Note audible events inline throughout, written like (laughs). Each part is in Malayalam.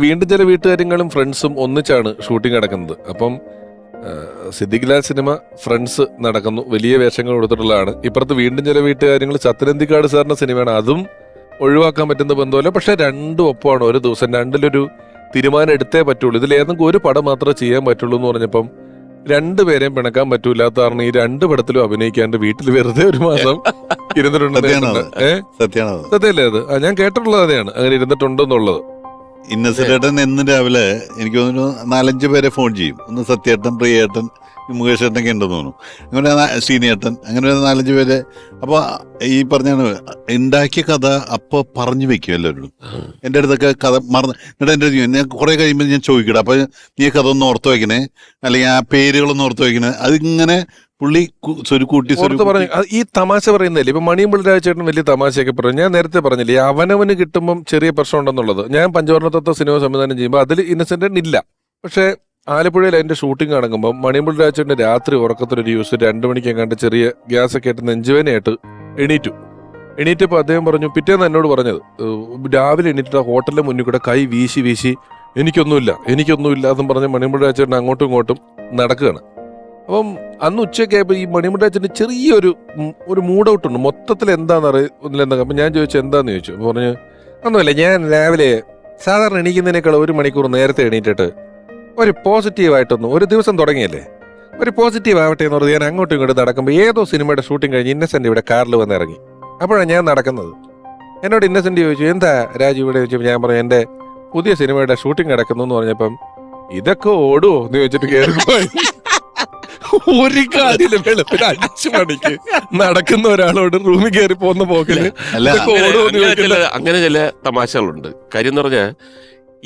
വീണ്ടും ചില വീട്ടുകാര്യങ്ങളും ഫ്രണ്ട്സും ഒന്നിച്ചാണ് ഷൂട്ടിംഗ് നടക്കുന്നത്. അപ്പം സിദ്ദിഖ്ലാൽ സിദ്ദിഖ് ലാൽ സിനിമ ഫ്രണ്ട്സ് നടക്കുന്നു വലിയ വേഷങ്ങൾ കൊടുത്തിട്ടുള്ളതാണ്. ഇപ്പുറത്ത് വീണ്ടും ചില വീട്ടുകാര്യങ്ങൾ സത്യനന്ദിക്കാട് സാറിന്റെ സിനിമയാണ്. അതും ഒഴിവാക്കാൻ പറ്റുന്ന ബന്ധമല്ല പക്ഷെ രണ്ടും ഒപ്പമാണ്. ഒരു ദിവസം രണ്ടിലൊരു തീരുമാനം എടുത്തേ പറ്റുള്ളൂ. ഇതിൽ ഏതെങ്കിലും ഒരു പടം മാത്രമേ ചെയ്യാൻ പറ്റുള്ളൂ എന്ന് പറഞ്ഞപ്പം രണ്ടുപേരെയും പിണക്കാൻ പറ്റൂലാത്ത കാരണം ഈ രണ്ട് പടത്തിലും അഭിനയിക്കാണ്ട് വീട്ടിൽ വെറുതെ ഒരു മാസം. ഏ? സത്യമല്ലേ അത്? ഞാൻ കേട്ടിട്ടുള്ളത് അതെയാണ് അങ്ങനെ ഇരുന്നിട്ടുണ്ടെന്നുള്ളത്. ഇന്നസെന്റേട്ടൻ എന്ന് രാവിലെ എനിക്ക് തോന്നുന്നു നാലഞ്ച് പേരെ ഫോൺ ചെയ്യും. ഒന്ന് സത്യേട്ടൻ പ്രിയേട്ടൻ മുകേഷ് ഏട്ടനൊക്കെ ഉണ്ടെന്ന് തോന്നുന്നു. അങ്ങനെ സീനിയേട്ടൻ അങ്ങനെ ഒരു നാലഞ്ച് പേര്. അപ്പോൾ ഈ പറഞ്ഞാണ് ഉണ്ടാക്കിയ കഥ അപ്പോൾ പറഞ്ഞു വെക്കും എല്ലാവരോടും. എന്റെ അടുത്തൊക്കെ കഥ മറന്ന് എന്നിട്ട് എന്റെ ഞാൻ കുറെ കഴിയുമ്പോൾ ഞാൻ ചോദിക്കട്ടെ അപ്പോൾ നീ കഥ ഒന്ന് ഓർത്ത് വയ്ക്കണേ അല്ലെങ്കിൽ ആ പേരുകളൊന്ന് ഓർത്ത് വയ്ക്കണേ അതിങ്ങനെ പുള്ളി കൂട്ടി സ്വരുക്കൂട്ടി പറഞ്ഞു ഈ തമാശ പറയുന്നില്ല ഇപ്പൊ മണിയും രാജചേട്ടൻ വലിയ തമാശയൊക്കെ പറഞ്ഞു ഞാൻ നേരത്തെ പറഞ്ഞില്ലേ അവനവന് കിട്ടുമ്പം ചെറിയ പ്രശ്നം ഉണ്ടെന്നുള്ളത്. ഞാൻ പഞ്ചവർണ തത്വ സിനിമ സംവിധാനം ചെയ്യുമ്പോൾ അതിൽ ഇന്നസെന്റ് ഇല്ല. പക്ഷേ ആലപ്പുഴയിൽ അതിന്റെ ഷൂട്ടിംഗ് നടക്കുമ്പോൾ മണിമുള്ള രാജുവിന്റെ രാത്രി ഉറക്കത്തിലൊരു യൂസ് രണ്ടു മണിക്ക് എങ്ങാണ്ട് ചെറിയ ഗ്യാസ് ഒക്കെ ആയിട്ട് നെഞ്ചുവേനയായിട്ട് എണീറ്റു. എണീറ്റപ്പോൾ അദ്ദേഹം പറഞ്ഞു പിറ്റേന്ന് എന്നോട് പറഞ്ഞത് രാവിലെ എണീറ്റിട്ട് ആ ഹോട്ടലിന്റെ മുന്നിൽ കൂടെ കൈ വീശി വീശി എനിക്കൊന്നുമില്ല എനിക്കൊന്നുമില്ല എന്നും പറഞ്ഞ് മണിമുള്ള രാജചേട്ടൻ അങ്ങോട്ടും ഇങ്ങോട്ടും നടക്കുകയാണ്. അപ്പം അന്ന് ഉച്ചയ്ക്ക് ആയപ്പോൾ ഈ മണിമുണ്ടാച്ചന്റെ ചെറിയൊരു ഒരു മൂഡ് ഔട്ട് ഉണ്ട്. മൊത്തത്തിൽ എന്താണെന്ന് അറിയില്ല അപ്പം ഞാൻ ചോദിച്ചു എന്താന്ന്? ചോദിച്ചു. അപ്പോൾ പറഞ്ഞു ഒന്നുമില്ല ഞാൻ രാവിലെ സാധാരണ എണീക്കുന്നതിനേക്കാൾ ഒരു മണിക്കൂർ നേരത്തെ എണീറ്റിട്ട് ഒരു പോസിറ്റീവായിട്ടൊന്നും ഒരു ദിവസം തുടങ്ങിയല്ലേ? ഒരു പോസിറ്റീവ് ആവട്ടെ എന്ന് പറഞ്ഞ് ഞാൻ അങ്ങോട്ടും ഇങ്ങോട്ടും നടക്കുമ്പോൾ ഏതോ സിനിമയുടെ ഷൂട്ടിംഗ് കഴിഞ്ഞ് ഇന്നസെന്റ് ഇവിടെ കാറിൽ വന്ന് ഇറങ്ങി അപ്പോഴാണ് ഞാൻ നടക്കുന്നത്. എന്നോട് ഇന്നസെന്റ് ചോദിച്ചു എന്താ രാജു ഇവിടെ? ചോദിച്ചപ്പോൾ ഞാൻ പറഞ്ഞു എന്റെ പുതിയ സിനിമയുടെ ഷൂട്ടിംഗ് നടക്കുന്നു എന്ന് പറഞ്ഞപ്പം ഇതൊക്കെ ഓടുവോ? എന്ന് ചോദിച്ചിട്ട് കയറിപ്പോയി ഒരു കാര്യമില്ല വെളുപ്പിന് അഞ്ചു മണിക്ക് നടക്കുന്ന ഒരാളോട് റൂമിൽ കയറി പോകുന്ന പോക്കിൽ അങ്ങനെ ചില തമാശകളുണ്ട്. കാര്യം എന്ന് പറഞ്ഞാൽ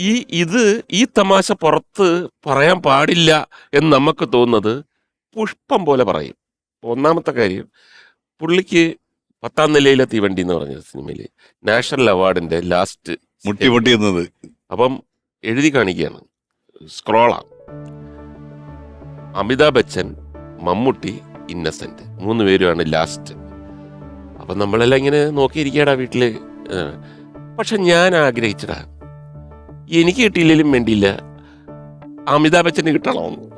ഈ ഇത് ഈ തമാശ പുറത്ത് പറയാൻ പാടില്ല എന്ന് നമുക്ക് തോന്നുന്നത് പുഷ്പം പോലെ പറയും. ഒന്നാമത്തെ കാര്യം പുള്ളിക്ക് പത്താം നിലയിലെ തീവണ്ടി എന്ന് പറഞ്ഞ സിനിമയിൽ നാഷണൽ അവാർഡിന്റെ ലാസ്റ്റ് മുട്ടി പൊട്ടി എന്നത് അപ്പം എഴുതി കാണിക്കുകയാണ് സ്ക്രോളാണ് അമിതാഭ് ബച്ചൻ മമ്മൂട്ടി ഇന്നസെന്റ് മൂന്ന് പേരുമാണ് ലാസ്റ്റ് അപ്പം നമ്മളെല്ലാം ഇങ്ങനെ നോക്കിയിരിക്കാടാ വീട്ടിൽ. പക്ഷെ ഞാൻ ആഗ്രഹിച്ചടാ എനിക്ക് കിട്ടിയില്ലെങ്കിലും വേണ്ടിയില്ല. അമിതാഭ് ബച്ചന് കിട്ടണമെന്ന്.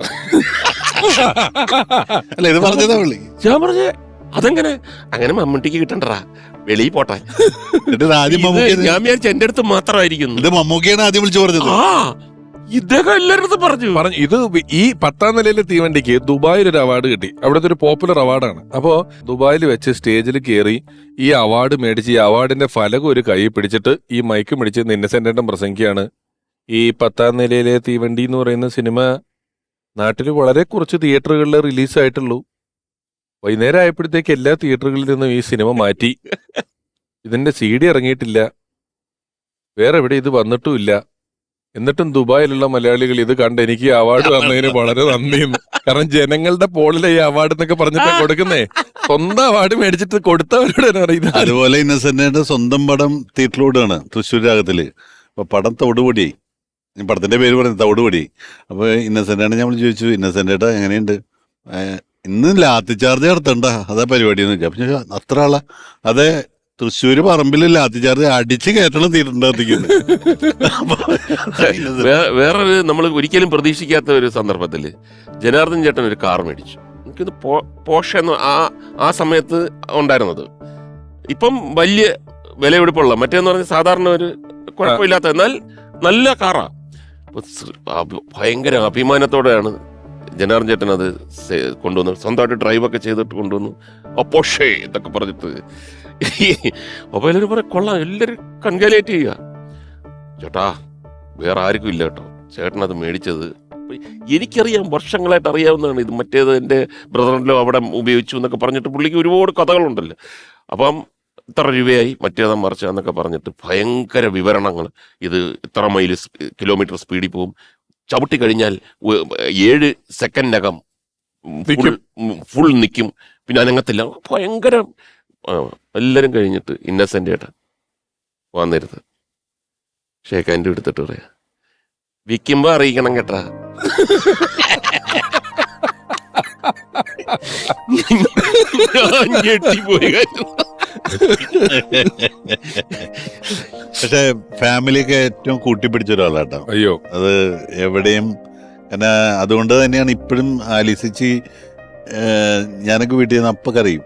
അല്ല ഇത് പറഞ്ഞതാ പുള്ളി. ഞാൻ പറഞ്ഞ അതെങ്ങനെ? അങ്ങനെ മമ്മൂട്ടിക്ക് കിട്ടണ്ടടാ. വെളിയിൽ പോട്ടെ. എന്നിട്ട് ആദ്യം ഇത് മമ്മൂക്കി ഞാൻ വിചാരിച്ച എന്റെ അടുത്ത് മാത്രമായിരിക്കുന്നു. ഇത് മമ്മൂക്കിയാണ് ആദ്യം വിളിച്ചു പറഞ്ഞത്. ആ ഇദ്ദേഹം എല്ലാവരുടെ അടുത്തും പറഞ്ഞു. പറഞ്ഞു ഇത് വി- ഈ പത്താം നിലയിലെ തീവണ്ടിക്ക് ദുബായിൽ ഒരു അവാർഡ് കിട്ടി. അവിടുത്തെ ഒരു പോപ്പുലർ അവാർഡാണ്. അപ്പോ ദുബായിൽ വെച്ച് സ്റ്റേജിൽ കയറി ഈ അവാർഡ് മേടിച്ച് ഈ അവാർഡിന്റെ ഫലകം ഒരു കൈ പിടിച്ചിട്ട് ഈ മൈക്ക് പിടിച്ച് ഇന്നസെന്റ് പ്രസംഗിക്കുകയാണ്. ഈ പത്താം നിലയിലെ തീവണ്ടി എന്ന് പറയുന്ന സിനിമ നാട്ടിൽ വളരെ കുറച്ച് തിയേറ്ററുകളിൽ റിലീസായിട്ടുള്ളൂ. വൈകുന്നേരം ആയപ്പോഴത്തേക്ക് എല്ലാ തിയേറ്ററുകളിൽ നിന്നും ഈ സിനിമ മാറ്റി. ഇതിന്റെ സി ഡി ഇറങ്ങിയിട്ടില്ല. വേറെ എവിടെ ഇത് വന്നിട്ടുമില്ല. എന്നിട്ടും ദുബായിലുള്ള മലയാളികൾ ഇത് കണ്ട് എനിക്ക് അവാർഡ് തന്നതിന് വളരെ നന്ദിയുന്നു കാരണം ജനങ്ങളുടെ പോളിലെ ഈ അവാർഡ് എന്നൊക്കെ പറഞ്ഞിട്ട് കൊടുക്കുന്നേ. സ്വന്തം അവാർഡ് മേടിച്ചിട്ട് കൊടുത്തവരോട് തന്നെ അതുപോലെ ഇന്നസെന്റിന്റെ സ്വന്തം പടം തിയേറ്ററിലൂടെയാണ് തൃശ്ശൂർ രാഗത്തിൽ. അപ്പൊ പടം തവിടുപൊടിയായി ഞാൻ പടത്തിന്റെ പേര് പറയുന്നത് തവിടുപടി അപ്പൊ ഇന്നസെന്റാണ് നമ്മൾ ചോദിച്ചു ഇന്നസെന്റേട്ടാ എങ്ങനെയുണ്ട്? ഏ, ഇന്ന് ലാത്തി ചാർജ് നടത്തണ്ട. അതാ പരിപാടി എന്ന് വെച്ചാൽ അപ്പം അത്ര ആളാ. അതെ തൃശ്ശൂര് പറമ്പിൽ ലാത്തി ചാർജ് അടിച്ച് കയറ്റണം തീരുണ്ടാകത്തിക്കുന്നു വേ- വേറൊരു നമ്മൾ ഒരിക്കലും പ്രതീക്ഷിക്കാത്ത ഒരു സന്ദർഭത്തിൽ ജനാർദ്ദൻ ചേട്ടൻ ഒരു കാർ മേടിച്ചു. എനിക്കിത് പോഷ എന്ന് ആ ആ സമയത്ത് ഉണ്ടായിരുന്നത്. ഇപ്പം വലിയ വിലയെടുപ്പുള്ള മറ്റേന്ന് പറഞ്ഞാൽ സാധാരണ ഒരു കുഴപ്പമില്ലാത്ത എന്നാൽ നല്ല കാറാ. അപ്പൊ സ്- അഭി- ഭയങ്കര അഭിമാനത്തോടെയാണ് ജനാർദ്ദൻ ചേട്ടൻ അത് കൊണ്ടുവന്നത്. കൊണ്ടുവന്നു സ്വന്തമായിട്ട് ഡ്രൈവൊക്കെ ചെയ്തിട്ട് കൊണ്ടുവന്നു. അപ്പോഷേ എന്നൊക്കെ പറഞ്ഞിട്ട് അപ്പൊ എല്ലാവരും പറയാം കൊള്ളാം എല്ലാവരും കൺകാലേറ്റ് ചെയ്യുക ചേട്ടാ വേറെ ആർക്കും ഇല്ല കേട്ടോ. അത് മേടിച്ചത്. എനിക്കറിയാം വർഷങ്ങളായിട്ട് അറിയാവുന്നതാണ് ഇത് മറ്റേത് എന്റെ ബ്രദറിലോ അവിടെ ഉപയോഗിച്ചു എന്നൊക്കെ പറഞ്ഞിട്ട് പുള്ളിക്ക് ഒരുപാട് കഥകളുണ്ടല്ലോ. അപ്പം ഇത്ര രൂപയായി? മറ്റേതാ മറിച്ച എന്നൊക്കെ പറഞ്ഞിട്ട് ഭയങ്കര വിവരണങ്ങൾ ഇത് ഇത്ര മൈൽ കിലോമീറ്റർ സ്പീഡിൽ പോകും. ചവിട്ടി കഴിഞ്ഞാൽ ഏഴ് സെക്കൻഡിനകം ഫുൾ ഫുൾ നിൽക്കും പിന്നെ അനങ്ങത്തില്ല. ഭയങ്കര എല്ലാവരും കഴിഞ്ഞിട്ട് ഇന്നസെന്റ് ആയിട്ട് വന്നിരുത് ഷേഖാന്റെ എടുത്തിട്ട് പറയാ വിൽക്കുമ്പോൾ അറിയിക്കണം കേട്ടാ. (laughs) ഞെട്ടിപ്പോയി കാര്യം പക്ഷെ ഫാമിലിയൊക്കെ ഏറ്റവും കൂട്ടിപ്പിടിച്ച ഒരാളാട്ടോ. അയ്യോ. അത് എവിടെയും കാരണം അതുകൊണ്ട് തന്നെയാണ് ഇപ്പോഴും ആലിസിച്ച് ഞാനൊക്കെ വീട്ടിൽ നിന്ന് അപ്പൊ കറിയും.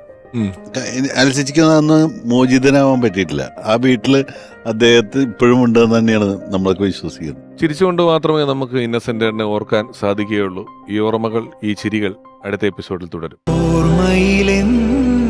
അന്ന് മോചിതനാവാൻ പറ്റിയിട്ടില്ല. ആ വീട്ടിൽ അദ്ദേഹത്തെ ഇപ്പോഴും ഉണ്ടെന്ന് തന്നെയാണ് നമ്മളൊക്കെ വിശ്വസിക്കുന്നത്. ചിരിച്ചുകൊണ്ട് മാത്രമേ നമുക്ക് ഇന്നസെന്റിനെ ഓർക്കാൻ സാധിക്കുകയുള്ളൂ. ഈ ഓർമ്മകൾ ഈ ചിരികൾ അടുത്ത എപ്പിസോഡിൽ തുടരും. ഓർമ്മയിലെന്നും